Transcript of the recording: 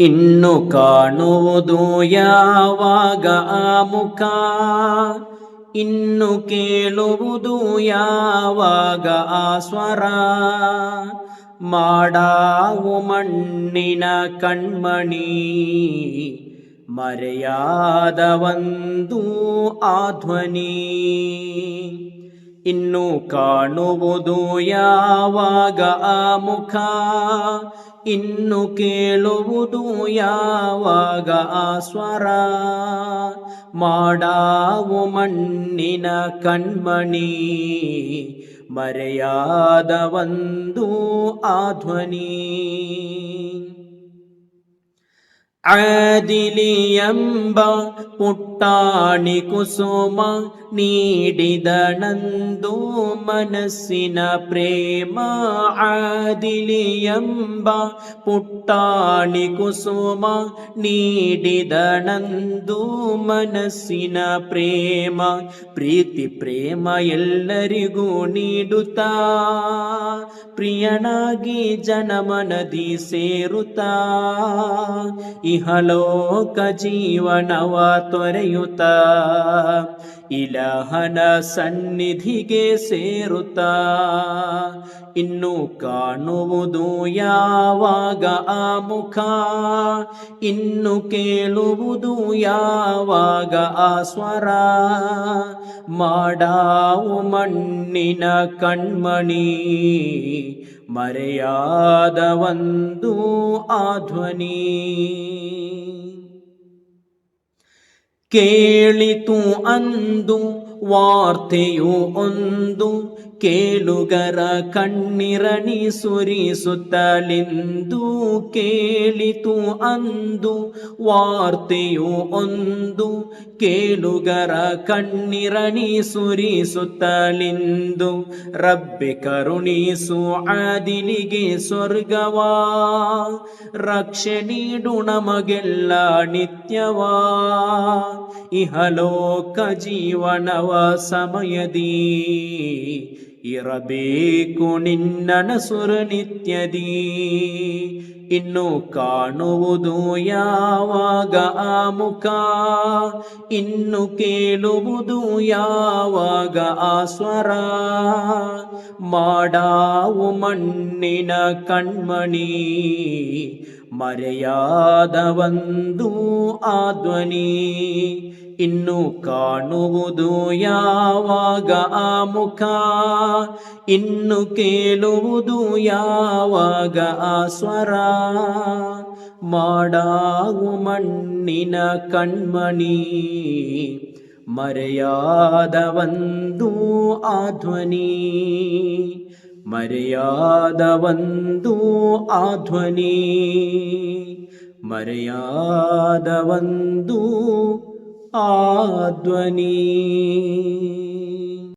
ಇನ್ನು ಕಾಣುವುದು ಯಾವಾಗ ಆ ಮುಖ? ಇನ್ನು ಕೇಳುವುದು ಯಾವಾಗ ಆ ಸ್ವರ? ಮಾಡಾವು ಮಣ್ಣಿನ ಕಣ್ಮಣಿ, ಮರೆಯಾದ ಒಂದು ಆ ಧ್ವನಿ. ಇನ್ನು ಕಾಣುವುದು ಯಾವಾಗ ಆ ಮುಖ? ಇನ್ನು ಕೇಳುವುದು ಯಾವಾಗ ಆ ಸ್ವರ? ಮಾಡಾವು ಮಣ್ಣಿನ ಕಣ್ಮಣಿ, ಮರೆಯಾದ ಒಂದು ಆ ಧ್ವನಿ. ಆದಿಲಿ ಎಂಬ ಪುಟ್ಟಾಣಿ ಕುಸುಮ ನೀಡಿದನಂದು ಮನಸ್ಸಿನ ಪ್ರೇಮ ಆದಿಲಿ ಎಂಬ ಪುಟ್ಟಾಣಿ ಕುಸುಮ ನೀಡಿದನಂದು ಮನಸ್ಸಿನ ಪ್ರೇಮ ಪ್ರೀತಿ ಪ್ರೇಮ ಎಲ್ಲರಿಗೂ ನೀಡುತ್ತಾ ಪ್ರಿಯನಾಗಿ ಜನಮನದಿ ಸೇರುತ್ತಾ ಇಹಲೋಕ ಜೀವನವ ತೊರೆಯುತ್ತ ಇಲಹನ ಸನ್ನಿಧಿಗೆ ಸೇರುತ್ತ ಇನ್ನು ಕಾಣುವುದು ಯಾವಾಗ ಆ ಮುಖ, ಇನ್ನು ಕೇಳುವುದು ಯಾವಾಗ ಆ ಸ್ವರ. ಮಾಡಾವು ಮಣ್ಣಿನ ಕಣ್ಮಣಿ, ಮರೆಯಾದ ಒಂದು ಆ ಧ್ವನಿ. ಕೇಳಿತು ಅಂದು ವಾರ್ತೆಯು ಒಂದು ಕೇಳುಗರ ಕಣ್ಣಿರಣಿ ಸುರಿಸುತ್ತಲಿಂದು ಕೇಳಿತು ಅಂದು ವಾರ್ತೆಯು ಒಂದು ಕೇಳುಗರ ಕಣ್ಣಿರಣಿ ಸುರಿಸುತ್ತಲಿಂದು ರಬ್ಬೆ ಕರುಣಿಸು ಆದಿಲಿಗೆ ಸ್ವರ್ಗವಾ, ರಕ್ಷೆ ನೀಡು ನಮಗೆಲ್ಲ ನಿತ್ಯವಾ, ಇಹಲೋಕ ಜೀವನವ ಸಮಯದಿ. ಇರಬೇಕು ನಿನ್ನನ ಸುರ ನಿತ್ಯದಿ. ಇನ್ನು ಕಾಣುವುದು ಯಾವಾಗ ಆ ಮುಖ. ಇನ್ನು ಕೇಳುವುದು ಯಾವಾಗ ಆ ಸ್ವರ. ಮಾಡಾವು ಮಣ್ಣಿನ ಕಣ್ಮಣಿ. ಮರೆಯಾದ ಒಂದು ಆ ಧ್ವನಿ. ಇನ್ನು ಕಾಣುವುದು ಯಾವಾಗ ಆ ಮುಖ? ಇನ್ನು ಕೇಳುವುದು ಯಾವಾಗ ಆ ಸ್ವರ? ಮಾಡಾವು ಮಣ್ಣಿನ ಕಣ್ಮಣಿ, ಮರೆಯಾದ ಒಂದು ಆ ಧ್ವನಿ, ಮರೆಯಾದ ಒಂದು ಆ ಧ್ವನಿ, ಮರೆಯಾದ ಒಂದು ആ